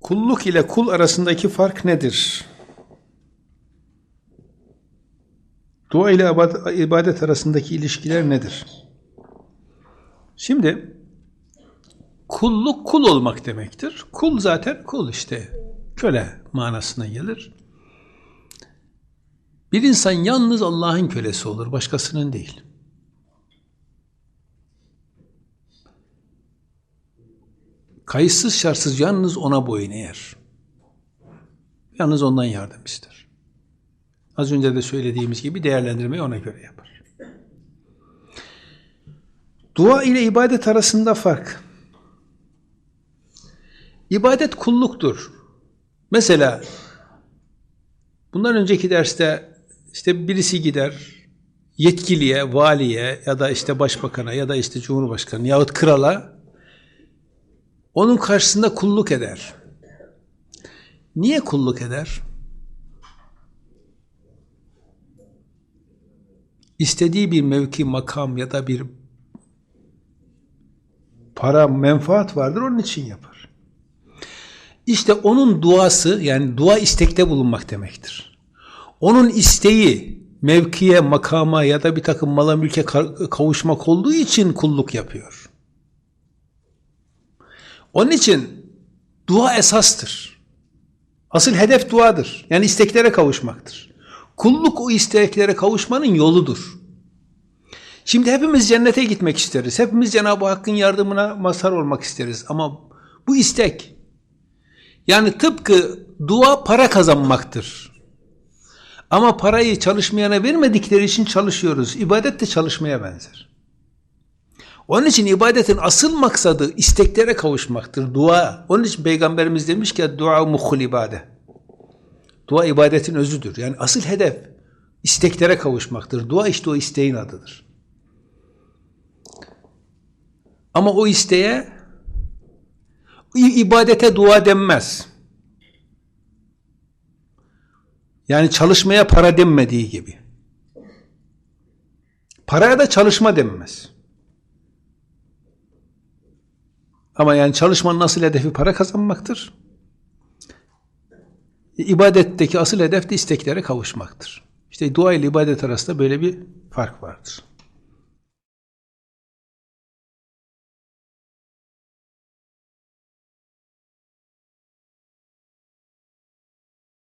Kulluk ile kul arasındaki fark nedir? Dua ile ibad- ibadet arasındaki ilişkiler nedir? Şimdi kulluk kul olmak demektir. Kul zaten kul işte. Köle manasına gelir. Bir insan yalnız Allah'ın kölesi olur, başkasının değil. Kayıtsız şartsız yalnız ona boyun eğer. Yalnız ondan yardım ister. Az önce de söylediğimiz gibi değerlendirmeyi ona göre yapar. Dua ile ibadet arasında fark. İbadet kulluktur. Mesela bundan önceki derste işte birisi gider yetkiliye, valiye ya da işte başbakana ya da işte cumhurbaşkanı yahut krala onun karşısında kulluk eder. Niye kulluk eder? İstediği bir mevki, makam ya da bir para, menfaat vardır onun için yapar. İşte onun duası yani dua istekte bulunmak demektir. Onun isteği mevkiye, makama ya da bir takım mala mülke kavuşmak olduğu için kulluk yapıyor. Onun için dua esastır. Asıl hedef duadır. Yani isteklere kavuşmaktır. Kulluk o isteklere kavuşmanın yoludur. Şimdi hepimiz cennete gitmek isteriz. Hepimiz Cenab-ı Hakk'ın yardımına mazhar olmak isteriz. Ama bu istek yani tıpkı dua para kazanmaktır. Ama parayı çalışmayana vermedikleri için çalışıyoruz. İbadet de çalışmaya benzer. Onun için ibadetin asıl maksadı isteklere kavuşmaktır. Dua. Onun için Peygamberimiz demiş ki dua muhul ibade. Dua ibadetin özüdür. Yani asıl hedef isteklere kavuşmaktır. Dua işte o isteğin adıdır. Ama o isteğe ibadete dua denmez. Yani çalışmaya para denmediği gibi. Paraya da çalışma denmez. Ama yani çalışmanın asıl hedefi para kazanmaktır. İbadetteki asıl hedef de isteklere kavuşmaktır. İşte dua ile ibadet arasında böyle bir fark vardır.